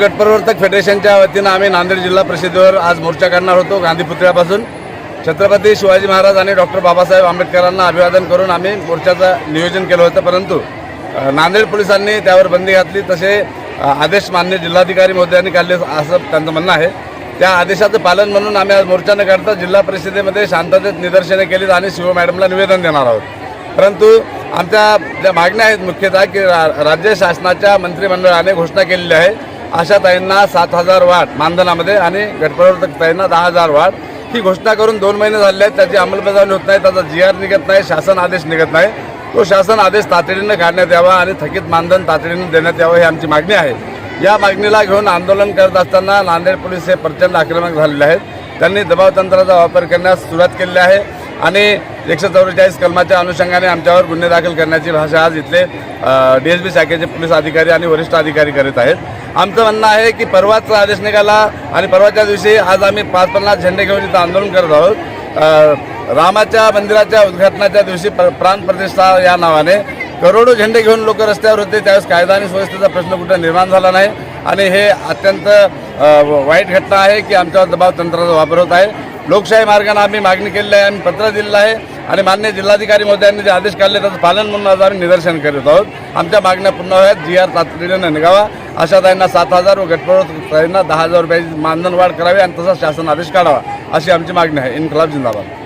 गटप्रवर्तक फेडरेशनच्या वतीनं आम्ही नांदेड जिल्हा परिषदेवर आज मोर्चा काढणार होतो गांधी पुतळ्यापासून. छत्रपती शिवाजी महाराज आणि डॉक्टर बाबासाहेब आंबेडकरांना अभिवादन करून आम्ही मोर्चाचं नियोजन केलं होतं परंतु नांदेड पोलिसांनी त्यावर बंदी घातली तसे आदेश मान्य जिल्हाधिकारी महोदयांनी काढले असं त्यांचं म्हणणं आहे. त्या आदेशाचं पालन म्हणून आम्ही आज मोर्चा न काढता जिल्हा परिषदेमध्ये शांततेत निदर्शने केलीत आणि शिव मॅडमला निवेदन देणार आहोत. परंतु आमच्या ज्या मागण्या आहेत मुख्यतः की रा- राज्य शासनाच्या मंत्रिमंडळाने घोषणा केलेली आहे आशा ताईंना सात हजार वाढ मानधनामध्ये आणि गटप्रवर्तक ताईंना दहा हजार वाढ. ही घोषणा करून दोन महिने झाले आहेत त्याची अंमलबजावणी होत नाही त्याचा जी आर निघत नाही शासन आदेश निघत नाही. तो शासन आदेश तातडीनं काढण्यात यावा आणि थकीत मानधन तातडीनं देण्यात यावं ही आमची मागणी आहे. या मागणीला घेऊन आंदोलन करत असताना नांदेड पोलीस हे प्रचंड आक्रमक झालेले आहेत. त्यांनी दबाव तंत्राचा वापर करण्यास सुरुवात केलेली आहे. आणि एकशे चौवेचाळीस कलमाच्या अनुषंगाने आमच्यावर गुन्हे दाखल करण्याची भाषा आज इथले डी एस बी शाखेचे पोलीस अधिकारी आणि वरिष्ठ अधिकारी करीत आहेत. आमचं म्हणणं आहे की परवाचा आदेश निघाला आणि परवाच्या दिवशी आज आम्ही पाच पन्नास झेंडे घेऊन इथं आंदोलन करत आहोत. रामाच्या मंदिराच्या उद्घाटनाच्या दिवशी प्र- प्राण प्रतिष्ठा या नावाने करोडो झेंडे घेऊन लोक रस्त्यावर होते. त्यावेळेस कायदा आणि सुव्यवस्थेचा प्रश्न कुठं निर्माण झाला नाही. आणि हे अत्यंत वाईट घटना आहे की आमच्यावर दबाव तंत्राचा वापर होत आहे. लोकशाही मार्गाने आम्ही मागणी केलेली आहे आम्ही पत्र दिलेलं आहे आणि मान्य जिल्हाधिकारी महोदयांनी जे आदेश काढले त्याचं पालन म्हणून आज आम्ही निदर्शन करीत आहोत. आमच्या मागण्या पूर्ण व्हाव्यात जी आर तातडीनं निघावा. अशा ताईंना सात हजार व गटप्रवर्तक दहा हजार रुपयाची मानधन वाढ करावी आणि तसा शासन आदेश काढावा अशी आमची मागणी आहे. इन्कलाब जिंदाबाद.